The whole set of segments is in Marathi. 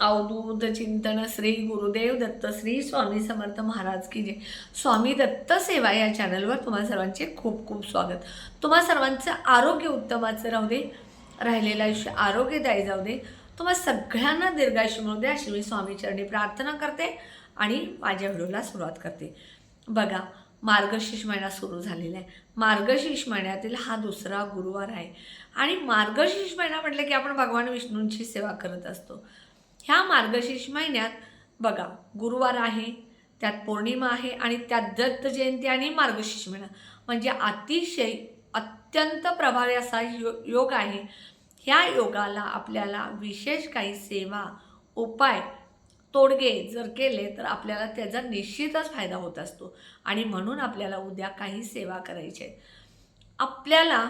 अवधूत चिंतन श्री गुरुदेव दत्त श्री स्वामी समर्थ महाराज की जय. स्वामी दत्त सेवा या चॅनलवर तुम्हा सर्वांचे खूप खूप स्वागत. तुम्हा सर्वांचं आरोग्य उत्तमाचं राहू दे राहिलेलं आयुष्य आरोग्यदायी जाऊ दे. तुम्हा सगळ्यांना दीर्घायुष्य मिळू दे अशी मी स्वामीचरणी प्रार्थना करते आणि माझ्या व्हिडिओला सुरुवात करते. बघा मार्गशीर्ष महिना सुरू झालेला आहे. मार्गशीर्ष महिन्यातील हा दुसरा गुरुवार आहे. आणि मार्गशीर्ष महिना म्हटलं की आपण भगवान विष्णूंची सेवा करत असतो. ह्या मार्गशीर्ष महिन्यात बघा गुरुवार आहे त्यात पौर्णिमा आहे आणि त्यात दत्त जयंती आणि मार्गशीर्ष महिना. म्हणजे अतिशय अत्यंत प्रभावी असा यो योग आहे. ह्या योगाला आपल्याला विशेष काही सेवा उपाय तोडगे जर केले तर आपल्याला त्याचा निश्चितच फायदा होत असतो. आणि म्हणून आपल्याला उद्या काही सेवा करायची आहे. आपल्याला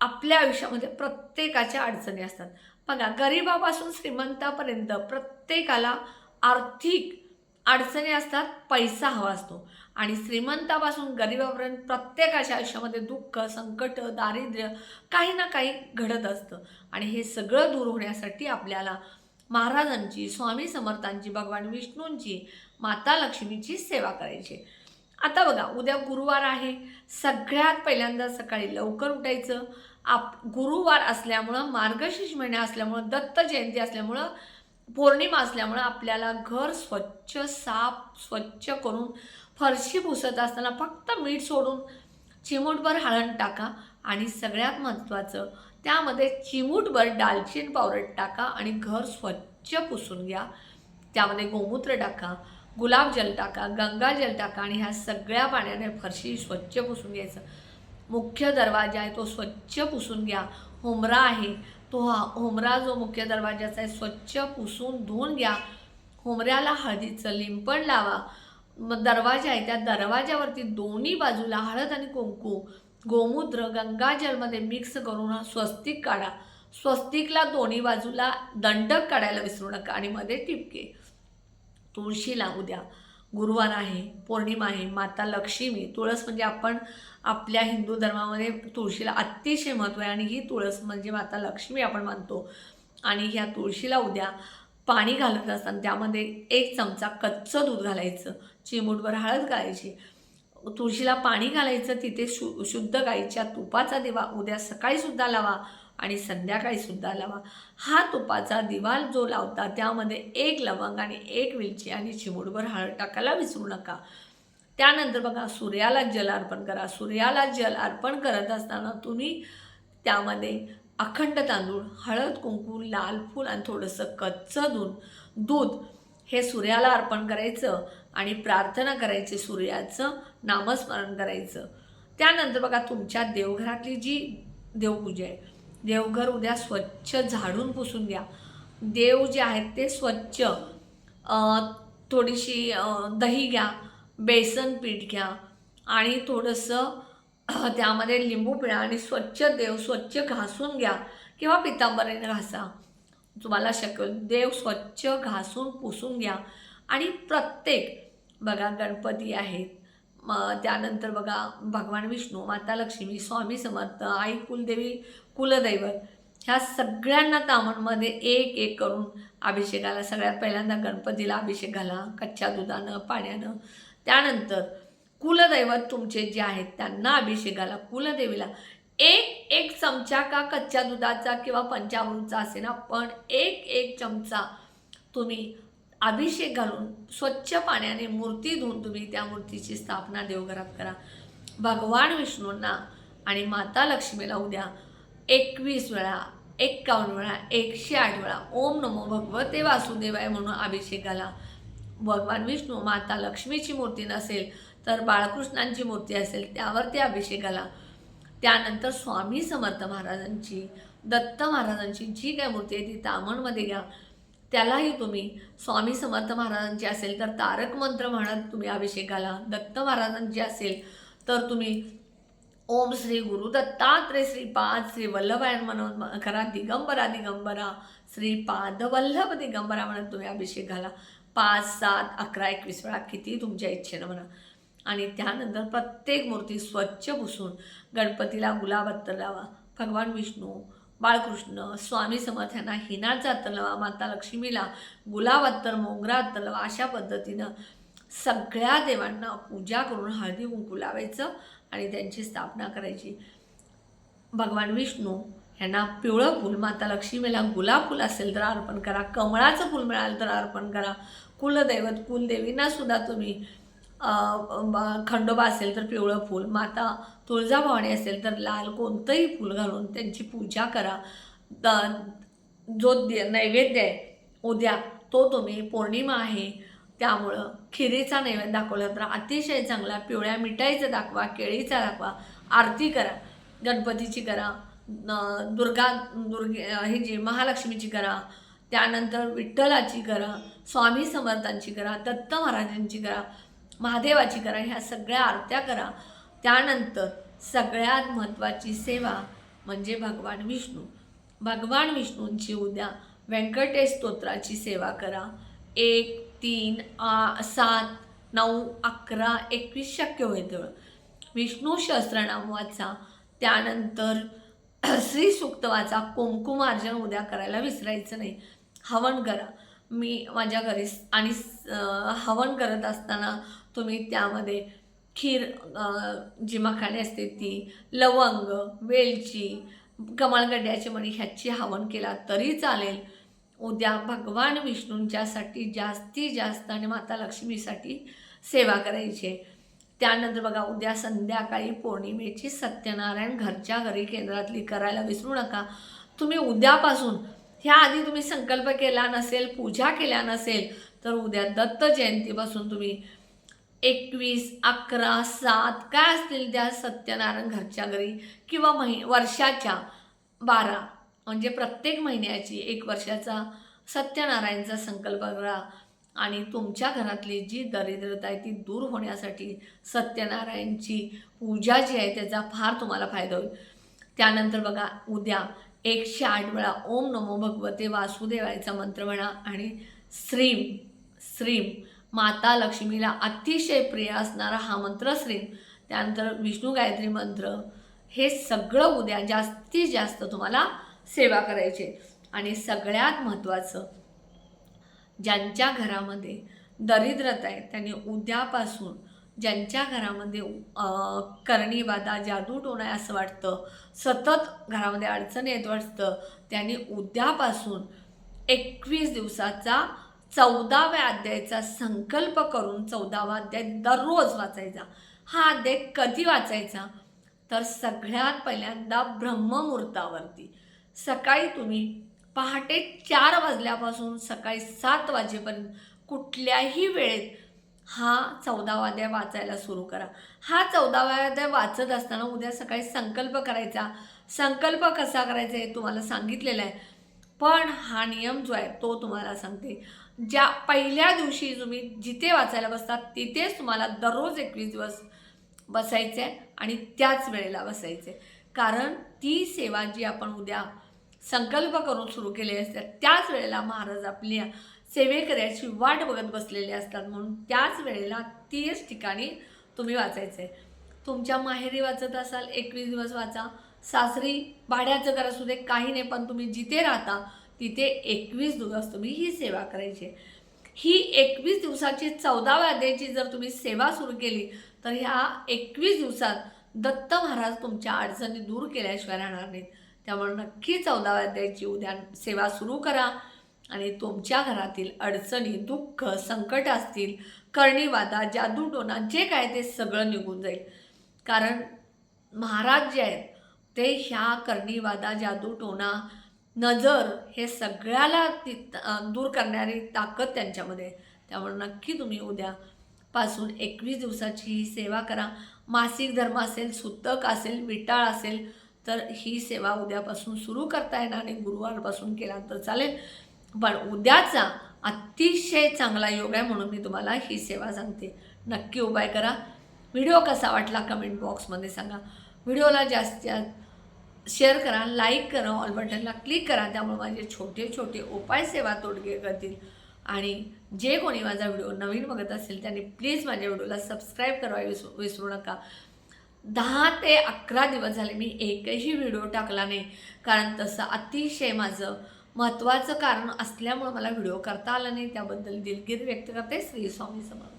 आपल्या आयुष्यामध्ये प्रत्येकाच्या अडचणी असतात. बघा गरिबापासून श्रीमंतापर्यंत प्रत्येकाला आर्थिक अडचणी असतात पैसा हवा असतो. आणि श्रीमंतापासून गरिबापर्यंत प्रत्येकाच्या आयुष्यामध्ये दुःख संकट दारिद्र्य काही ना काही घडत असतं. आणि हे सगळं दूर होण्यासाठी आपल्याला महाराजांची स्वामी समर्थांची भगवान विष्णूंची माता लक्ष्मीची सेवा करायची आता बघा उद्या गुरुवार आहे. सगळ्यात पहिल्यांदा सकाळी लवकर उठायचं. आप गुरुवार असल्यामुळं मार्गशीर्ष महिना असल्यामुळं दत्त जयंती असल्यामुळं पौर्णिमा असल्यामुळं आपल्याला घर स्वच्छ साफ स्वच्छ करून फरशी पुसत असताना फक्त मीठ सोडून चिमूटभर हळद टाका आणि सगळ्यात महत्त्वाचं त्यामध्ये चिमूटभर दालचीन पावडर टाका आणि घर स्वच्छ पुसून घ्या. त्यामध्ये गोमूत्र टाका गुलाबजल टाका गंगाजल टाका आणि ह्या सगळ्या पाण्याने फरशी स्वच्छ पुसून घ्यायचं. मुख्य दरवाजा आहे तो स्वच्छ पुसून घ्या. होमरा आहे तो हा होमरा जो मुख्य दरवाजाचा आहे स्वच्छ पुसून धुवून घ्या. होमऱ्याला हळदीचं लिंपण लावा. मग दरवाजा आहे त्या दरवाजावरती दोन्ही बाजूला हळद आणि कुंकू. गोमूत्र गंगाजलमध्ये मिक्स करून हा स्वस्तिक काढा. स्वस्तिकला दोन्ही बाजूला दंडक काढायला विसरू नका आणि मध्ये टिपके. तुळशीला उद्या गुरुवार आहे पौर्णिमा आहे माता लक्ष्मी तुळस म्हणजे आपण आपल्या हिंदू धर्मामध्ये तुळशीला अतिशय महत्त्व आहे आणि ही तुळस म्हणजे माता लक्ष्मी आपण मानतो. आणि ह्या तुळशीला उद्या पाणी घालत असताना त्यामध्ये एक चमचा कच्चं दूध घालायचं चिमूटभर हळद घालायची. तुळशीला पाणी घालायचं तिथे शु शुद्ध गाईच्या तुपाचा दिवा उद्या सकाळीसुद्धा लावा. आणि संध्याकाळीसुद्धा लावा. हा तुपाचा दिवाल जो लावता त्यामध्ये एक लवंग आणि एक वेलची आणि चिमूटभर हळद टाकायला विसरू नका. त्यानंतर बघा सूर्याला जल अर्पण करा. सूर्याला जल अर्पण करत असताना तुम्ही त्यामध्ये अखंड तांदूळ हळद कुंकू लाल फूल आणि थोडंसं कच्चं दूध दूध हे सूर्याला अर्पण करायचं आणि प्रार्थना करायची सूर्याचं नामस्मरण करायचं. त्यानंतर बघा तुमच्या देवघरातली जी देवपूजा आहे देवघर उद्या स्वच्छ झाडून पुसून घ्या. देव जे आहेत ते स्वच्छ. थोडीशी दही घ्या बेसन पीठ घ्या आणि थोडंसं त्यामध्ये लिंबू पिळा आणि स्वच्छ देव स्वच्छ घासून घ्या किंवा पितांबरीने घासा. तुम्हाला शक्य देव स्वच्छ घासून पुसून घ्या. आणि प्रत्येक बघा गणपती आहेत मग त्यानंतर बघा भगवान विष्णू माता लक्ष्मी स्वामी समर्थ आई कुलदेवी कुलदैवत ह्या सगळ्यांना तामणमध्ये एक एक करून अभिषेकाला सगळ्यात पहिल्यांदा गणपतीला अभिषेक घाला कच्च्या दुधानं पाण्यानं. त्यानंतर कुलदैवत तुमचे जे आहेत त्यांना अभिषेक घाला. कुलदेवीला एक एक चमचा का कच्च्या दुधाचा किंवा पंचामृतचा असे ना पण एक एक चमचा तुम्ही अभिषेक घालून स्वच्छ पाण्याने मूर्ती धुवून तुम्ही त्या मूर्तीची स्थापना देवघरात करा. भगवान विष्णूंना आणि माता लक्ष्मीला उद्या एकवीस वेळा एक्कावन्न वेळा एकशे आठ वेळा ओम नमो भगवते वासुदेवाय म्हणून अभिषेक घाला. भगवान विष्णू माता लक्ष्मीची मूर्ती नसेल तर बाळकृष्णांची मूर्ती असेल त्यावरती अभिषेक घाला. त्यानंतर स्वामी समर्थ महाराजांची दत्त महाराजांची जी काय मूर्ती आहे ती तामणमध्ये घ्या. त्यालाही तुम्ही स्वामी समर्थ महाराजांची असेल तर तारक मंत्र म्हणत तुम्ही अभिषेक घाला दत्त महाराजांची असेल तर तुम्ही ओम श्री गुरु दत्तात्रेय श्रीपाद श्री वल्लभायन म्हणून करा दिगंबरा दिगंबरा श्रीपाद वल्लभ दिगंबरा म्हणत तुम्ही अभिषेक घाला पाच सात अकरा एकवीस वेळा किती तुमच्या इच्छेनं म्हणा. आणि त्यानंतर प्रत्येक मूर्ती स्वच्छ पुसून गणपतीला गुलाब अत्तर लावा. भगवान विष्णू बाळकृष्ण स्वामी समर्थांना हिनाचा तलवा माता लक्ष्मीला गुलाब अत्तर मोगरा अत्तर अशा पद्धतीनं सगळ्या देवांना पूजा करून हळदी कुंकू लावायचं आणि त्यांची स्थापना करायची. भगवान विष्णू यांना पिवळं फूल माता लक्ष्मीला गुलाब फूल असेल तर अर्पण करा. कमळाचं फूल मिळालं तर अर्पण करा. कुलदैवत कुलदेवींना सुद्धा तुम्ही खंडोबा असेल तर पिवळं फूल माता तुळजाभवानी असेल तर लाल कोणतंही फूल घालून त्यांची पूजा करा. द- जो दे- नैवेद्य आहे उद्या तो तुम्ही पौर्णिमा आहे त्यामुळं खिरीचा नैवेद्य दाखवला तर अतिशय चांगला पिवळ्या मिठाईचा दाखवा केळीचा दाखवा आरती करा गणपतीची करा दुर्गा दुर्गे ही जी महालक्ष्मीची करा त्यानंतर विठ्ठलाची करा स्वामी समर्थांची करा दत्त महाराजांची करा महादेवाची करा ह्या सगळ्या आरत्या करा. त्यानंतर सगळ्यात महत्त्वाची सेवा म्हणजे भगवान विष्णू. भगवान विष्णूंची उद्या व्यंकटेश स्तोत्राची सेवा करा. एक तीन आ सात नऊ अकरा एकवीस शक्य होईल तेवढं विष्णू सहस्रनाम वाचा. त्यानंतर श्री सूक्त वाचा कुंकुमार्जन उद्या करायला विसरायचं नाही. हवन करा. मी माझ्या घरी आणि हवन करत असताना तुम्ही त्यामध्ये खीर जी मखाणे असते ती लवंग वेलची कमळगड्याची मणी ह्याची हवन केला तरी चालेल. उद्या भगवान विष्णूंच्यासाठी जास्तीत जास्त आणि माता लक्ष्मीसाठी सेवा करायची. आहे त्यानंतर बघा उद्या संध्याकाळी पौर्णिमेची सत्यनारायण घरच्या घरी केंद्रातली करायला विसरू नका. तुम्ही उद्यापासून ह्या आधी तुम्ही संकल्प केला नसेल पूजा केल्या नसेल तर उद्या दत्त जयंतीपासून तुम्ही एकवीस अकरा सात काय असतील त्या सत्यनारायण घरच्या घरी किंवा महि वर्षाच्या बारा म्हणजे प्रत्येक महिन्याची एक वर्षाचा सत्यनारायणचा संकल्प करा. आणि तुमच्या घरातली जी दरिद्रता आहे ती दूर होण्यासाठी सत्यनारायणची पूजा जी आहे त्याचा फार तुम्हाला फायदा होईल. त्यानंतर बघा उद्या एकशे आठ वेळा ओम नमो भगवते वासुदेवायचा मंत्र म्हणा आणि श्रीम श्रीम माता लक्ष्मीला अतिशय प्रिय असणारा हा मंत्र श्रीम. त्यानंतर विष्णू गायत्री मंत्र हे सगळं उद्या जास्तीत जास्त तुम्हाला सेवा करायचे. आणि सगळ्यात महत्त्वाचं ज्यांच्या घरामध्ये दरिद्रता आहे त्यांनी उद्यापासून ज्यांच्या घरामध्ये अं, जादू टोणा आहे असं वाटतं सतत घरामध्ये अडचणी येत वाटतं त्यांनी उद्यापासून एकवीस दिवसाचा चौदाव्या अध्यायाचा संकल्प करून चौदावा अध्याय दररोज वाचायचा. हा अध्याय कधी वाचायचा? तर सगळ्यात पहिल्यांदा ब्रह्ममुहूर्तावरती. सकाळी तुम्ही पहाटे चार वाजल्यापासून सकाळी सात वाजेपर्यंत कुठल्याही वेळेत हा चौदावा अध्याय वाचायला सुरू करा. हा चौदावा अध्याय वाचत असताना उद्या सकाळी संकल्प करायचा. संकल्प कसा करायचा हे तुम्हाला सांगितलेला आहे. पण हा नियम जो आहे तो तुम्हाला सांगते. ज्या पहिल्या दिवशी तुम्ही जिथे वाचायला बसतात तिथेच तुम्हाला दररोज एकवीस दिवस बसायचं आहे आणि त्याच वेळेला बसायचं. आहे कारण ती सेवा जी आपण उद्या संकल्प करून सुरू केली असते त्याच वेळेला महाराज आपल्या सेवेकऱ्याची वाट बघत बसलेले असतात म्हणून त्याच वेळेला तीच ठिकाणी तुम्ही वाचायचं आहे तुमच्या माहेरी वाचत असाल एकवीस दिवस वाचा. सासरी भाड्याचं घर असू दे काही नाही पण तुम्ही जिथे राहता तिथे एकवीस दिवस तुम्ही ही सेवा करायची आहे. ही एकवीस दिवसाची चौदाव्या अध्यायाची जर तुम्ही सेवा सुरू केली तर ह्या एकवीस दिवसात दत्त महाराज तुमच्या अडचणी दूर केल्याशिवाय राहणार नाहीत. त्यामुळे नक्की चौदाव्या अध्यायाची उद्या सेवा सुरू करा. आणि तुमच्या घरातील अडचणी दुःख संकट असतील करणीवादा जादूटोना जे काय ते सगळं निघून जाईल. कारण महाराज जे आहेत ते ह्या कर्णीवादा जादूटोना नजर हे सगळ्याला ती दूर करणारी ताकद त्यांच्यामध्ये त्यामुळे नक्की तुम्ही उद्यापासून एकवीस दिवसाची ही सेवा करा. मासिक धर्म असेल सुतक असेल विटाळ असेल तर ही सेवा उद्यापासून सुरू करता येणार आणि गुरुवारपासून केला तर चालेल. पण उद्याचा अतिशय चांगला योग आहे म्हणून मी तुम्हाला ही सेवा सांगते. नक्की उपाय करा. व्हिडिओ कसा वाटला कमेंट बॉक्समध्ये सांगा. व्हिडिओला जास्तीत जास्त शेअर करा लाईक करा ऑल बटनला क्लिक करा. त्यामुळे माझे छोटे छोटे उपाय सेवा तोडगे करतील. आणि जे कोणी माझा व्हिडिओ नवीन बघत असेल त्यांनी प्लीज माझ्या व्हिडिओला सबस्क्राईब करावा विसरू विसरू नका. दहा ते अकरा दिवस झाले मी एकही व्हिडिओ टाकला नाही. कारण तसं अतिशय माझं महत्त्वाचं कारण असल्यामुळं मला व्हिडिओ करता आला नाही. त्याबद्दल दिलगिरी व्यक्त करते. श्री स्वामी समर्थ.